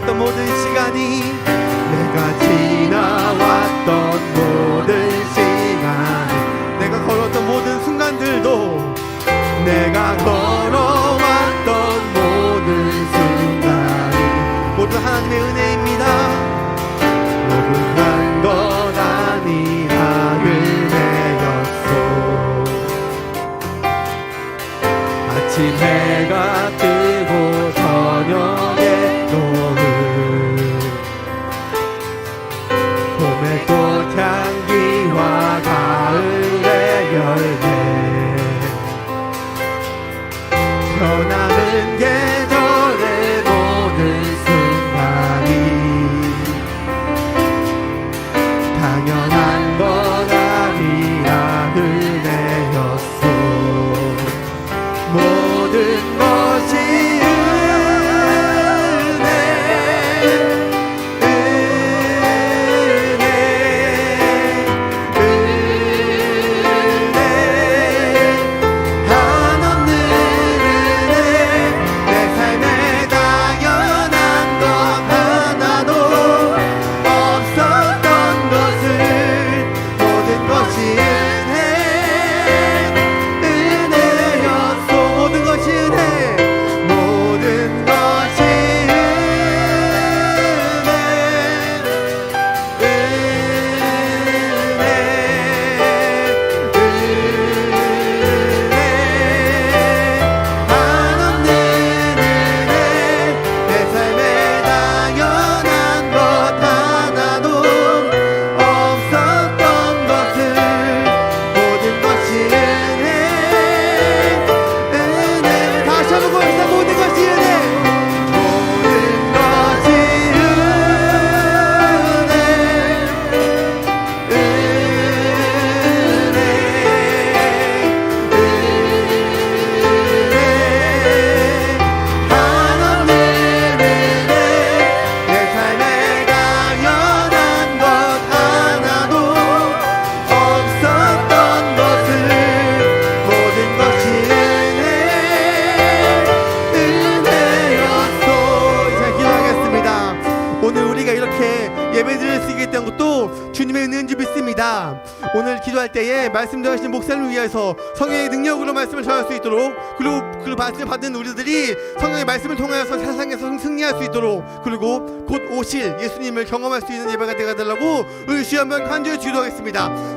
the moody 떠나는 게 오늘 기도할 때에 말씀 전하시는 목사님을 위해서 성령의 능력으로 말씀을 전할 수 있도록 그리고 그 말씀을 받는 우리들이 성령의 말씀을 통하여서 세상에서 승리할 수 있도록 그리고 곧 오실 예수님을 경험할 수 있는 예배가 되어달라고 우리 주여 한번 간절히 기도하겠습니다.